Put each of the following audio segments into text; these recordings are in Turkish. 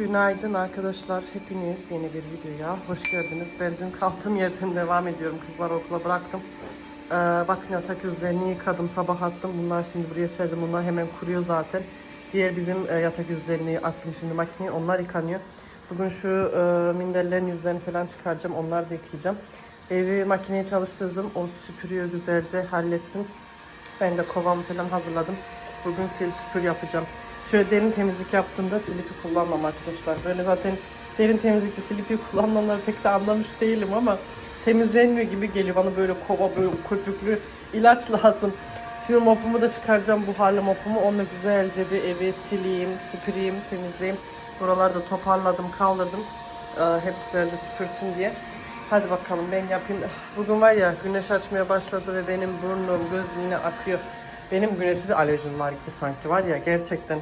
Günaydın arkadaşlar. Hepiniz yeni bir videoya hoş geldiniz. Ben dün kaldığım yerden devam ediyorum. Kızları okula bıraktım. Ee, bakın yatak yüzlerini yıkadım, sabah attım. Bunlar şimdi buraya serdim. Bunlar hemen kuruyor zaten. Diğer bizim e, yatak yüzlerini attım şimdi makineye. Onlar yıkanıyor. Bugün şu e, minderlerin yüzlerini falan çıkaracağım. Onları da yıkayacağım. Evi makineye çalıştırdım. O süpürüyor güzelce halletsin. Ben de kovamı falan hazırladım. Bugün sil süpür yapacağım. Şöyle derin temizlik yaptığımda silipi kullanmam arkadaşlar. Böyle zaten derin temizlikte silipi kullanmamları pek de anlamış değilim ama temizlenmiyor gibi geliyor. Bana böyle kova böyle köpüklü ilaç lazım. Şimdi mopumu da çıkaracağım bu harlı mopumu. Onunla güzelce bir evi sileyim, süpüreyim, temizleyeyim. Buraları da toparladım, kaldırdım. Ee, hep güzelce süpürsün diye. Hadi bakalım ben yapayım. Bugün var ya güneş açmaya başladı ve benim burnum, gözüm yine akıyor. Benim güneşe de alerjim var gibi sanki var ya gerçekten.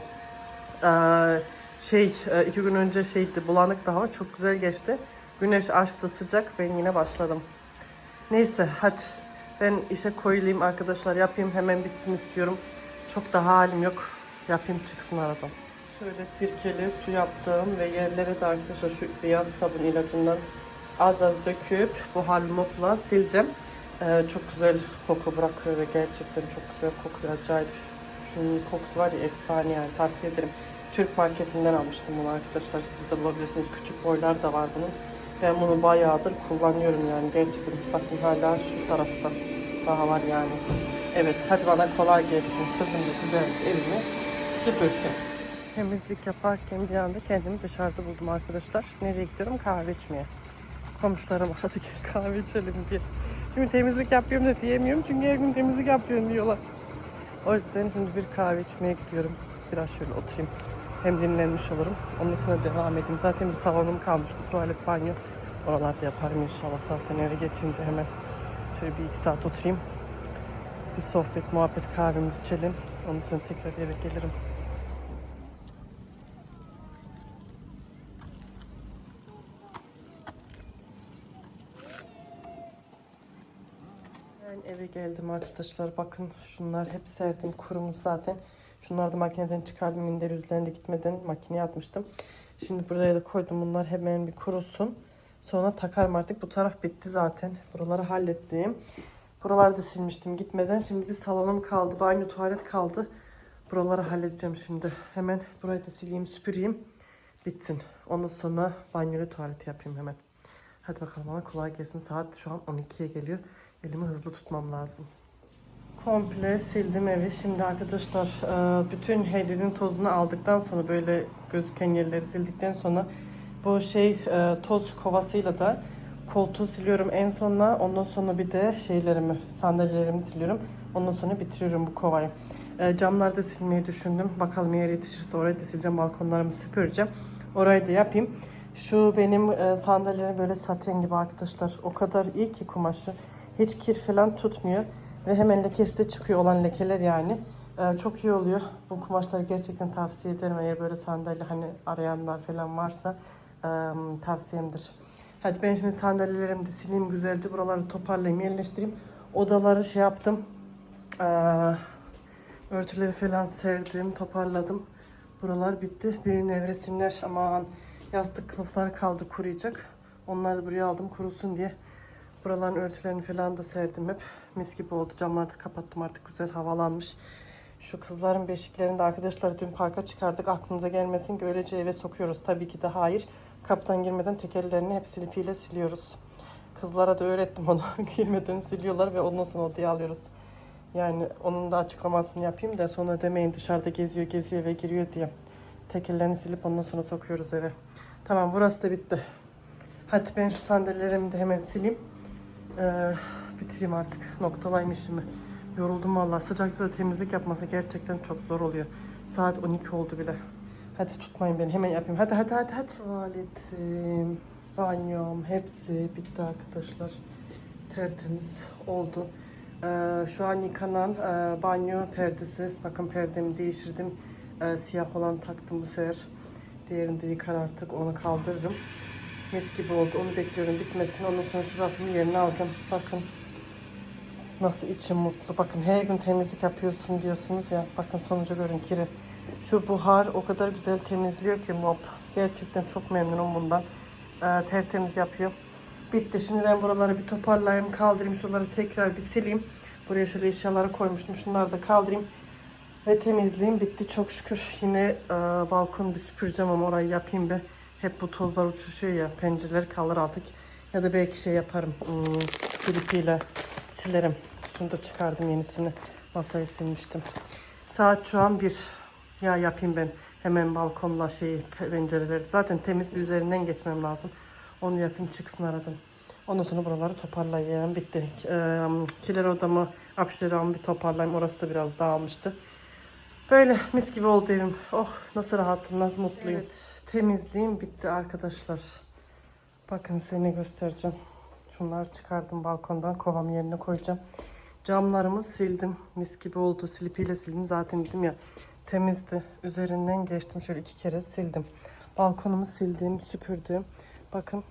Ee, şey e, iki gün önce şeydi bulanık da hava çok güzel geçti. Güneş açtı sıcak ben yine başladım. Neyse hadi ben işe koyulayım arkadaşlar yapayım hemen bitsin istiyorum. Çok da halim yok. Yapayım çıksın aradan. Şöyle sirkeli su yaptım ve yerlere de arkadaşlar şu beyaz sabun ilacından az az döküp bu hal mopla sileceğim. Ee, çok güzel koku bırakıyor ve gerçekten çok güzel kokuyor. Acayip. Şunun kokusu var ya efsane yani tavsiye ederim. Türk marketinden almıştım bunu arkadaşlar. Siz de bulabilirsiniz. Küçük boylar da var bunun. Ben bunu bayağıdır kullanıyorum yani. Gerçekten bakın hala şu tarafta daha var yani. Evet hadi bana kolay gelsin. Kızım da güzel evimi süpürsün. Temizlik yaparken bir anda kendimi dışarıda buldum arkadaşlar. Nereye gidiyorum? Kahve içmeye. Komşularım aradı gel kahve içelim diye. Şimdi temizlik yapıyorum da diyemiyorum çünkü her gün temizlik yapıyorum diyorlar. O yüzden şimdi bir kahve içmeye gidiyorum. Biraz şöyle oturayım. Hem dinlenmiş olurum. Ondan sonra devam edeyim. Zaten bir salonum kalmıştı. Tuvalet, banyo. Oralarda yaparım inşallah. Zaten eve geçince hemen şöyle bir iki saat oturayım. Bir sohbet, muhabbet, kahvemizi içelim. Ondan sonra tekrar eve gelirim. Ben eve geldim arkadaşlar. Bakın şunlar hep serdim. Kurumuş zaten. Şunları da makineden çıkardım. Minder yüzlerinde gitmeden makineye atmıştım. Şimdi buraya da koydum. Bunlar hemen bir kurusun. Sonra takarım artık. Bu taraf bitti zaten. Buraları hallettim. Buraları da silmiştim gitmeden. Şimdi bir salonum kaldı. Banyo, tuvalet kaldı. Buraları halledeceğim şimdi. Hemen burayı da sileyim, süpüreyim. Bitsin. Ondan sonra banyoyu tuvalet yapayım hemen. Hadi bakalım bana kolay gelsin. Saat şu an 12'ye geliyor. Elimi hızlı tutmam lazım. Komple sildim evi. Şimdi arkadaşlar e, bütün helinin tozunu aldıktan sonra böyle gözüken yerleri sildikten sonra bu şey e, toz kovasıyla da koltuğu siliyorum en sonuna. Ondan sonra bir de şeylerimi, sandalyelerimi siliyorum. Ondan sonra bitiriyorum bu kovayı. E, camları da silmeyi düşündüm. Bakalım eğer yetişirse orayı da sileceğim. Balkonlarımı süpüreceğim. Orayı da yapayım. Şu benim e, böyle saten gibi arkadaşlar. O kadar iyi ki kumaşı. Hiç kir falan tutmuyor. Ve hemen lekesi de çıkıyor olan lekeler yani. Ee, çok iyi oluyor. Bu kumaşları gerçekten tavsiye ederim. Eğer böyle sandalye hani arayanlar falan varsa e, tavsiyemdir. Hadi ben şimdi sandalyelerimi de sileyim güzelce. Buraları toparlayayım, yerleştireyim. Odaları şey yaptım. Ee, örtüleri falan serdim, toparladım. Buralar bitti. Bir nevresimler aman yastık kılıfları kaldı kuruyacak. Onları da buraya aldım kurusun diye. Buraların örtülerini falan da serdim hep. Mis gibi oldu. Camları da kapattım artık güzel havalanmış. Şu kızların beşiklerini de arkadaşlar dün parka çıkardık. Aklınıza gelmesin ki öylece eve sokuyoruz. Tabii ki de hayır. Kapıdan girmeden tekerlerini hep silipiyle siliyoruz. Kızlara da öğrettim onu. girmeden siliyorlar ve ondan sonra odaya alıyoruz. Yani onun da açıklamasını yapayım da sonra demeyin dışarıda geziyor geziyor ve giriyor diye. Tekerlerini silip ondan sonra sokuyoruz eve. Tamam burası da bitti. Hadi ben şu sandalyelerimi de hemen sileyim. Ee, bitireyim artık. Noktalayayım işimi. Yoruldum vallahi. Sıcakta temizlik yapması gerçekten çok zor oluyor. Saat 12 oldu bile. Hadi tutmayın beni. Hemen yapayım. Hadi hadi hadi hadi. Tuvaletim, banyom hepsi bitti arkadaşlar. Tertemiz oldu. Ee, şu an yıkanan e, banyo perdesi. Bakın perdemi değiştirdim. Ee, siyah olan taktım bu sefer. Diğerini de yıkar artık. Onu kaldırırım. Mis gibi oldu. Onu bekliyorum bitmesin. Ondan sonra şu rafımın yerine alacağım. Bakın. Nasıl içim mutlu. Bakın her gün temizlik yapıyorsun diyorsunuz ya. Bakın sonucu görün kiri. Şu buhar o kadar güzel temizliyor ki mop. Gerçekten çok memnunum bundan. Ee, tertemiz yapıyor. Bitti. Şimdi ben buraları bir toparlayayım, kaldırayım. Şuraları tekrar bir sileyim. Buraya şöyle eşyaları koymuştum. Şunları da kaldırayım. Ve temizliğim bitti çok şükür. Yine e, balkonu bir süpüreceğim ama orayı yapayım be. Hep bu tozlar uçuşuyor ya. Pencereler kalır artık. Ya da belki şey yaparım. Hmm, silipiyle silerim. Şunu da çıkardım yenisini. Masayı silmiştim. Saat şu an bir. Ya yapayım ben. Hemen balkonla şeyi pencereleri. Zaten temiz bir üzerinden geçmem lazım. Onu yapayım çıksın aradan. Ondan sonra buraları toparlayayım. Bitti. Ee, kiler odamı, apşilerimi bir toparlayayım. Orası da biraz dağılmıştı. Böyle mis gibi oldu evim. Oh nasıl rahatım, nasıl mutluyum. Evet, temizliğim bitti arkadaşlar. Bakın seni göstereceğim. Şunları çıkardım balkondan. Kovam yerine koyacağım. Camlarımı sildim. Mis gibi oldu. Silipiyle sildim. Zaten dedim ya temizdi. Üzerinden geçtim. Şöyle iki kere sildim. Balkonumu sildim, süpürdüm. Bakın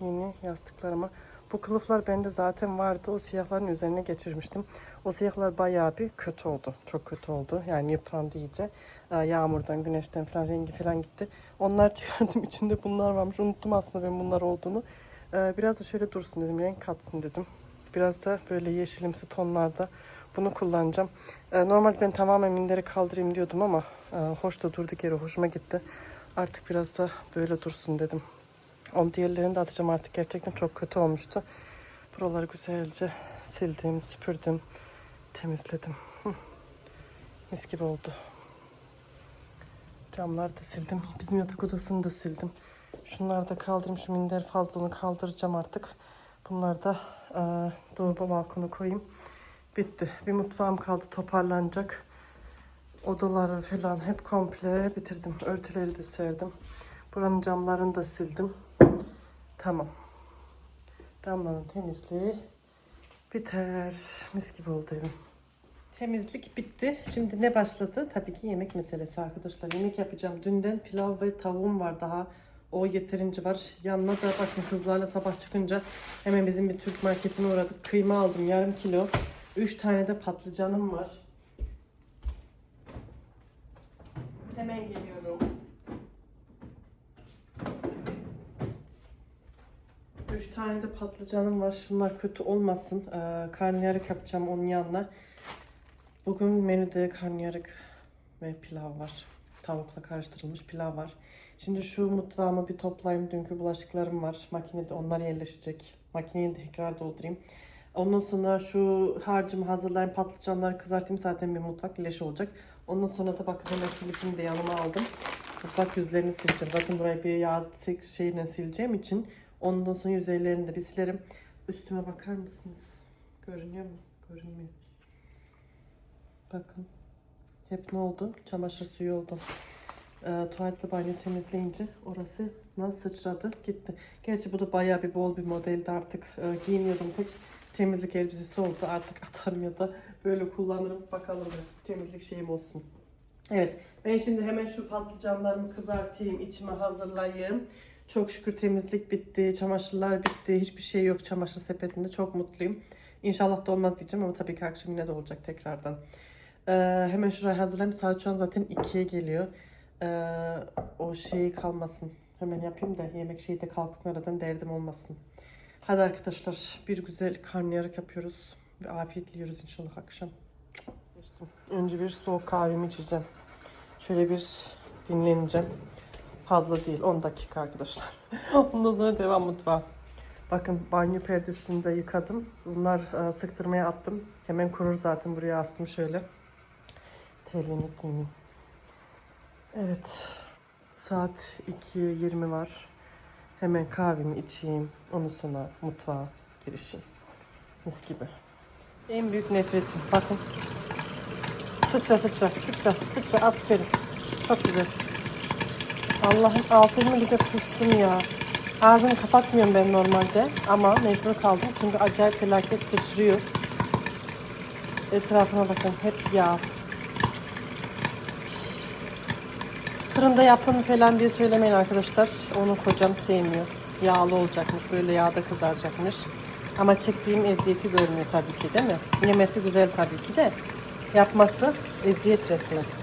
yeni yastıklarıma. Bu kılıflar bende zaten vardı. O siyahların üzerine geçirmiştim. O siyahlar bayağı bir kötü oldu. Çok kötü oldu. Yani yıprandı iyice. Ee, Yağmurdan, güneşten falan rengi falan gitti. Onlar çıkardım. İçinde bunlar varmış. Unuttum aslında ben bunlar olduğunu. Ee, Biraz da şöyle dursun dedim. Renk katsın dedim. Biraz da böyle yeşilimsi tonlarda bunu kullanacağım. Ee, Normalde ben tamamen minderi kaldırayım diyordum ama e, hoş da durduk yere hoşuma gitti. Artık biraz da böyle dursun dedim. Onu diğerlerini de atacağım artık. Gerçekten çok kötü olmuştu. Buraları güzelce sildim, süpürdüm, temizledim. Mis gibi oldu. Camları da sildim. Bizim yatak odasını da sildim. Şunları da kaldırayım. Şu minder fazla onu kaldıracağım artık. Bunları da e, dolaba balkona koyayım. Bitti. Bir mutfağım kaldı toparlanacak. Odaları falan hep komple bitirdim. Örtüleri de serdim. Buranın camlarını da sildim. Tamam. Damlanın temizliği biter. Mis gibi oldu evim. Temizlik bitti. Şimdi ne başladı? Tabii ki yemek meselesi arkadaşlar. Yemek yapacağım. Dünden pilav ve tavuğum var daha. O yeterince var. Yanına da bakın kızlarla sabah çıkınca hemen bizim bir Türk marketine uğradık. Kıyma aldım yarım kilo. 3 tane de patlıcanım var. Hemen geliyor. 3 tane de patlıcanım var. Şunlar kötü olmasın. Ee, karnıyarık yapacağım onun yanına. Bugün menüde karnıyarık ve pilav var. Tavukla karıştırılmış pilav var. Şimdi şu mutfağımı bir toplayayım. Dünkü bulaşıklarım var. Makinede onlar yerleşecek. Makineyi tekrar doldurayım. Ondan sonra şu harcımı hazırlayayım. Patlıcanları kızartayım. Zaten bir mutfak leş olacak. Ondan sonra tabak hemen de yanıma aldım. Mutfak yüzlerini sileceğim. Zaten burayı bir yağ şeyle sileceğim için Ondan sonra yüzeylerini de bir. Üstüme bakar mısınız? Görünüyor mu? Görünmüyor. Bakın. Hep ne oldu? Çamaşır suyu oldu. Ee, tuvaletli banyo temizleyince orası nasıl sıçradı gitti. Gerçi bu da bayağı bir bol bir modeldi artık. Ee, giyiniyordum pek temizlik elbisesi oldu. Artık atarım ya da böyle kullanırım. Bakalım bir temizlik şeyim olsun. Evet ben şimdi hemen şu patlıcanlarımı kızartayım. içime hazırlayayım. Çok şükür temizlik bitti, çamaşırlar bitti, hiçbir şey yok çamaşır sepetinde. Çok mutluyum. İnşallah da olmaz diyeceğim ama tabii ki akşam yine de olacak tekrardan. Ee, hemen şurayı hazırlayayım. Saat şu an zaten 2'ye geliyor. Ee, o şey kalmasın. Hemen yapayım da yemek şeyi de kalksın aradan derdim olmasın. Hadi arkadaşlar bir güzel karnıyarık yapıyoruz. Ve afiyetle yiyoruz inşallah akşam. Önce bir soğuk kahvemi içeceğim. Şöyle bir dinleneceğim. Fazla değil 10 dakika arkadaşlar. Ondan sonra devam mutfağa. Bakın banyo perdesini de yıkadım. Bunlar e, sıktırmaya attım. Hemen kurur zaten buraya astım şöyle. Telini giyeyim. Evet. Saat 2'ye 20 var. Hemen kahvemi içeyim. Ondan sonra mutfağa girişeyim. Mis gibi. En büyük nefretim. Bakın. Sıçra sıçra sıçra sıçra aferin. Çok güzel. Allah'ım altını bir de kustum ya. Ağzımı kapatmıyorum ben normalde ama mecbur kaldım çünkü acayip felaket sıçrıyor. Etrafına bakın hep yağ. Fırında yapın falan diye söylemeyin arkadaşlar. Onu kocam sevmiyor. Yağlı olacakmış, böyle yağda kızaracakmış. Ama çektiğim eziyeti görmüyor tabii ki değil mi? Yemesi güzel tabii ki de. Yapması eziyet resmen.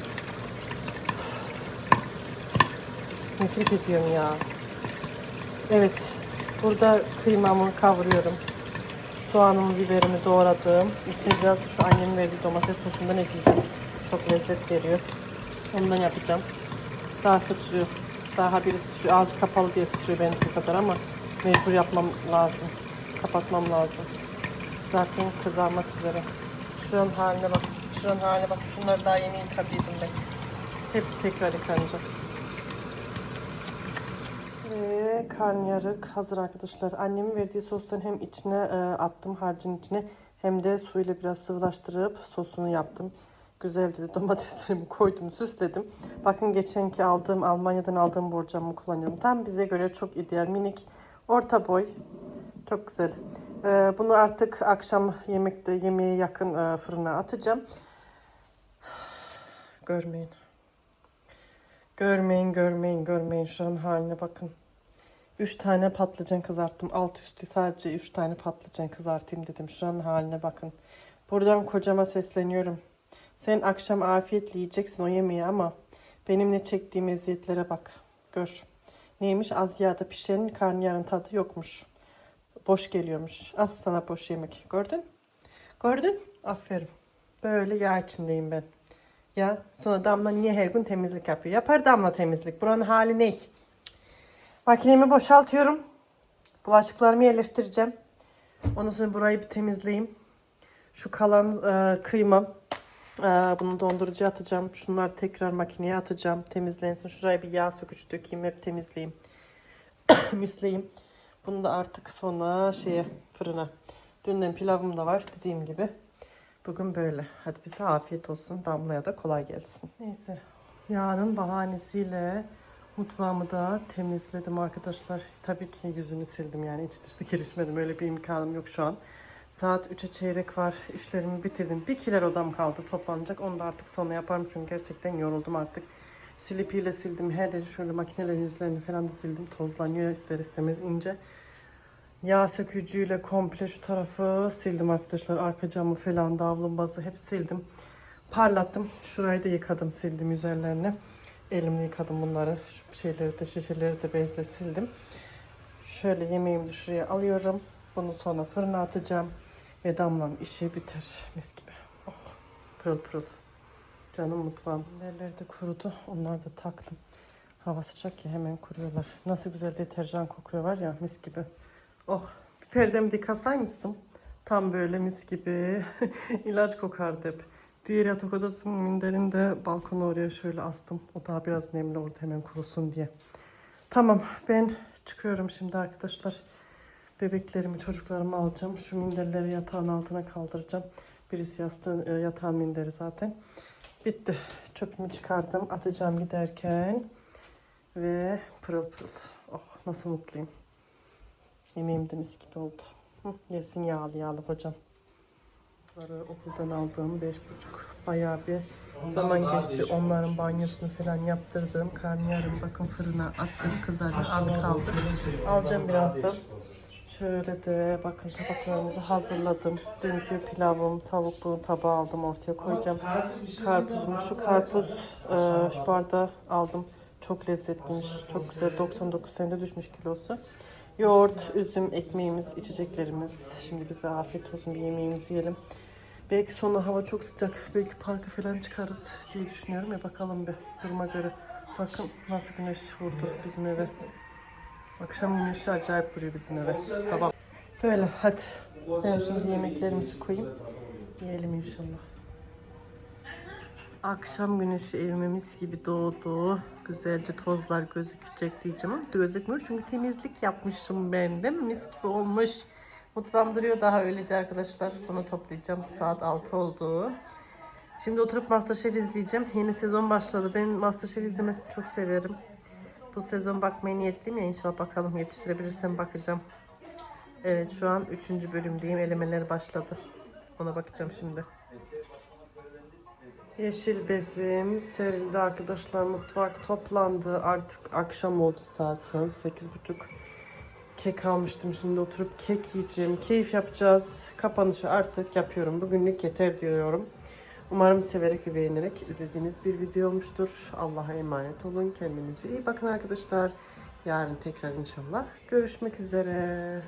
Nefret ediyorum ya. Evet. Burada kıymamı kavuruyorum. Soğanımı, biberimi doğradım. İçine biraz şu annemin verdiği domates sosundan ekleyeceğim. Çok lezzet veriyor. Ondan yapacağım. Daha sıçrıyor. Daha biri sıçrıyor. Ağzı kapalı diye sıçrıyor benimki kadar ama mecbur yapmam lazım. Kapatmam lazım. Zaten kızarmak üzere. Şuranın haline bak. Şuranın haline bak. Şunları daha yeni yıkadıydım ben. Hepsi tekrar yıkanacak. Ve karnıyarık hazır arkadaşlar. Annemin verdiği sostan hem içine e, attım harcın içine hem de suyla biraz sıvılaştırıp sosunu yaptım. Güzelce de domateslerimi koydum, süsledim. Bakın geçenki aldığım, Almanya'dan aldığım borcamı kullanıyorum. Tam bize göre çok ideal, minik, orta boy. Çok güzel. E, bunu artık akşam yemekte, yemeğe yakın e, fırına atacağım. Görmeyin. Görmeyin, görmeyin, görmeyin. Şu an haline bakın. 3 tane patlıcan kızarttım. Alt üstü sadece 3 tane patlıcan kızartayım dedim. Şu an haline bakın. Buradan kocama sesleniyorum. Sen akşam afiyetle yiyeceksin o yemeği ama benim ne çektiğim eziyetlere bak. Gör. Neymiş? Az yağda pişen karnıyarın tadı yokmuş. Boş geliyormuş. Al sana boş yemek. Gördün? Gördün? Aferin. Böyle yağ içindeyim ben. Ya sonra Damla niye her gün temizlik yapıyor? Yapar Damla temizlik. Buranın hali ne? Makinemi boşaltıyorum. Bulaşıklarımı yerleştireceğim. Ondan sonra burayı bir temizleyeyim. Şu kalan e, kıymam. E, bunu dondurucuya atacağım. Şunları tekrar makineye atacağım. Temizlensin. Şuraya bir yağ sökücü dökeyim. Hep temizleyeyim. Misleyeyim. Bunu da artık sonra şeye fırına. Dünden pilavım da var dediğim gibi. Bugün böyle. Hadi bize afiyet olsun. Damlaya da kolay gelsin. Neyse. Yağının bahanesiyle mutfağımı da temizledim arkadaşlar. Tabii ki yüzünü sildim yani iç dışta girişmedim. Öyle bir imkanım yok şu an. Saat 3'e çeyrek var. İşlerimi bitirdim. Bir kiler odam kaldı toplanacak. Onu da artık sonra yaparım çünkü gerçekten yoruldum artık. Silipiyle sildim. Her yeri şöyle makinelerin yüzlerini falan da sildim. Tozlanıyor ister istemez ince. Yağ sökücüyle komple şu tarafı sildim arkadaşlar. Arka camı falan, davlumbazı hep sildim. Parlattım. Şurayı da yıkadım, sildim üzerlerini. Elimle yıkadım bunları. Şu şeyleri de şişeleri de bezle sildim. Şöyle yemeğimi de şuraya alıyorum. Bunu sonra fırına atacağım. Ve damlam işi biter. Mis gibi. Oh, pırıl pırıl. Canım mutfağım. Yerleri de kurudu. Onları da taktım. Hava sıcak ya hemen kuruyorlar. Nasıl güzel deterjan kokuyor var ya mis gibi. Oh bir perdemi de. Tam böyle mis gibi ilaç kokardı hep. Diğer yatak odasının minderini de balkona oraya şöyle astım. O daha biraz nemli orada hemen kurusun diye. Tamam ben çıkıyorum şimdi arkadaşlar. Bebeklerimi çocuklarımı alacağım. Şu minderleri yatağın altına kaldıracağım. Birisi yastığın, e, yatağın minderi zaten. Bitti. Çöpümü çıkardım. Atacağım giderken. Ve pırıl pırıl. Oh nasıl mutluyum. Yemeğim de mis gibi oldu. Hı, yesin yağlı yağlı hocam. Bunları okuldan aldığım beş buçuk bayağı bir zaman geçti. Onların banyosunu falan yaptırdım. Karnıyarım bakın fırına attım. Kızaracak az kaldı. Alacağım birazdan. Şöyle de bakın tabaklarımızı hazırladım. Dünkü pilavım, tavuklu tabağı aldım ortaya koyacağım. Karpuzumu, şu karpuz e, şu bardağı aldım. Çok lezzetliymiş, çok güzel. 99 senede düşmüş kilosu. Yoğurt, üzüm, ekmeğimiz, içeceklerimiz. Şimdi bize afiyet olsun bir yemeğimizi yiyelim. Belki sonra hava çok sıcak. Belki parka falan çıkarız diye düşünüyorum ya bakalım bir duruma göre. Bakın nasıl güneş vurdu bizim eve. Akşam güneşi acayip vuruyor bizim eve. Sabah. Böyle hadi. Ben şimdi yemeklerimizi koyayım. Yiyelim inşallah. Akşam güneşi evime mis gibi doğdu. Güzelce tozlar gözükecek diyeceğim ama gözükmüyor çünkü temizlik yapmışım ben değil mi? Mis gibi olmuş. Mutfağım duruyor daha öylece arkadaşlar. Sonra toplayacağım. Saat 6 oldu. Şimdi oturup Masterchef izleyeceğim. Yeni sezon başladı. Ben Masterchef izlemesini çok severim. Bu sezon bakmaya niyetliyim ya inşallah bakalım yetiştirebilirsem bakacağım. Evet şu an 3. bölümdeyim. Elemeler başladı. Ona bakacağım şimdi. Yeşil bezim serildi arkadaşlar. Mutfak toplandı. Artık akşam oldu an 8.30. Kek almıştım. Şimdi oturup kek yiyeceğim. Keyif yapacağız. Kapanışı artık yapıyorum. Bugünlük yeter diyorum. Umarım severek ve beğenerek izlediğiniz bir video olmuştur. Allah'a emanet olun. Kendinize iyi bakın arkadaşlar. Yarın tekrar inşallah görüşmek üzere.